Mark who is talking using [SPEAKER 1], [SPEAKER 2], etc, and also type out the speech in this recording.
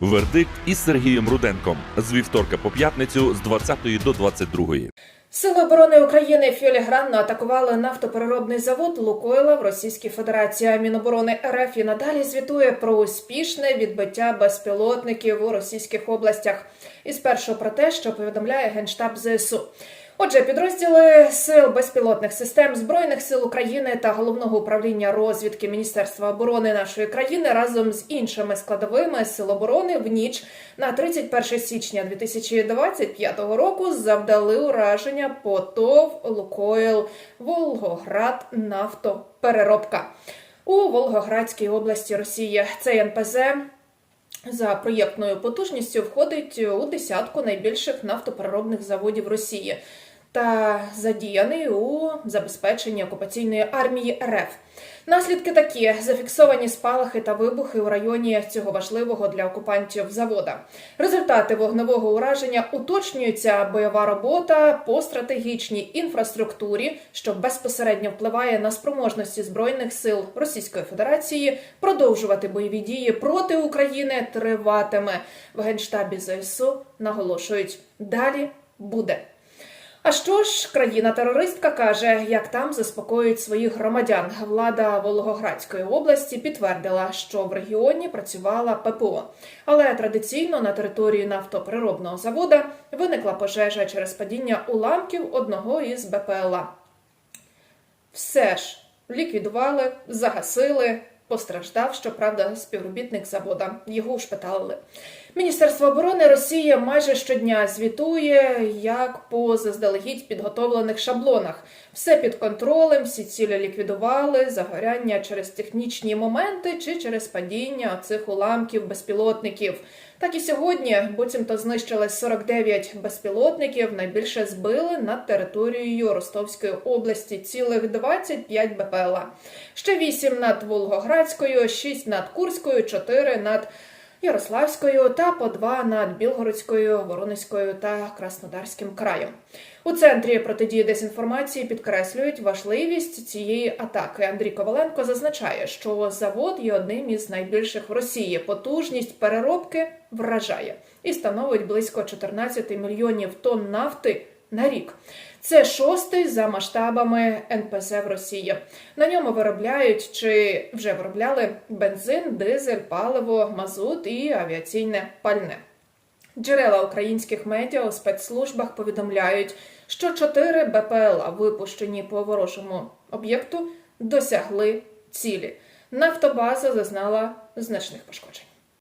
[SPEAKER 1] Вердикт із Сергієм Руденком з вівторка по п'ятницю з 20 до 22.
[SPEAKER 2] Сили оборони України філігранно атакували нафтопереробний завод Лукойла в Російській Федерації. Міноборони РФ і надалі звітує про успішне відбиття безпілотників у російських областях. І спершу про те, що повідомляє генштаб ЗСУ. Отже, підрозділи сил безпілотних систем збройних сил України та головного управління розвідки Міністерства оборони нашої країни разом з іншими складовими сил оборони в ніч на 31 січня 2025 року завдали ураження по ТОВ Лукойл Волгоград Нафтопереробка у Волгоградській області Росії. Цей НПЗ за проєктною потужністю входить у десятку найбільших нафтопереробних заводів Росії та задіяний у забезпеченні окупаційної армії РФ. Наслідки такі: зафіксовані спалахи та вибухи у районі цього важливого для окупантів завода. Результати вогневого ураження уточнюються бойова робота по стратегічній інфраструктурі, що безпосередньо впливає на спроможності збройних сил Російської Федерації продовжувати бойові дії проти України триватиме. В генштабі ЗСУ наголошують далі буде. А що ж, країна-терористка каже, як там заспокоюють своїх громадян. Влада Волгоградської області підтвердила, що в регіоні працювала ППО. Але традиційно на території нафтопереробного завода виникла пожежа через падіння уламків одного із БПЛА. Все ж ліквідували, загасили. Постраждав, щоправда, співробітник завода. Його ушпиталили. Міністерство оборони Росії майже щодня звітує, як по заздалегідь підготовлених шаблонах. Все під контролем, всі цілі ліквідували, загоряння через технічні моменти чи через падіння цих уламків безпілотників. Так і сьогодні буцімто знищили 49 безпілотників. Найбільше збили над територією Ростовської області цілих 25 БПЛА. Ще 8 над Волгоградською, 6 над Курською, 4 над Ярославською та по два над Білгородською, Воронезькою та Краснодарським краєм. У центрі протидії дезінформації підкреслюють важливість цієї атаки. Андрій Коваленко зазначає, що завод є одним із найбільших в Росії. Потужність переробки вражає і становить близько 14 мільйонів тонн нафти на рік. Це шостий за масштабами НПЗ в Росії. На ньому виробляють чи вже виробляли бензин, дизель, паливо, мазут і авіаційне пальне. Джерела українських медіа у спецслужбах повідомляють, що чотири БПЛА, випущені по ворожому об'єкту, досягли цілі. Нафтобаза зазнала значних пошкоджень.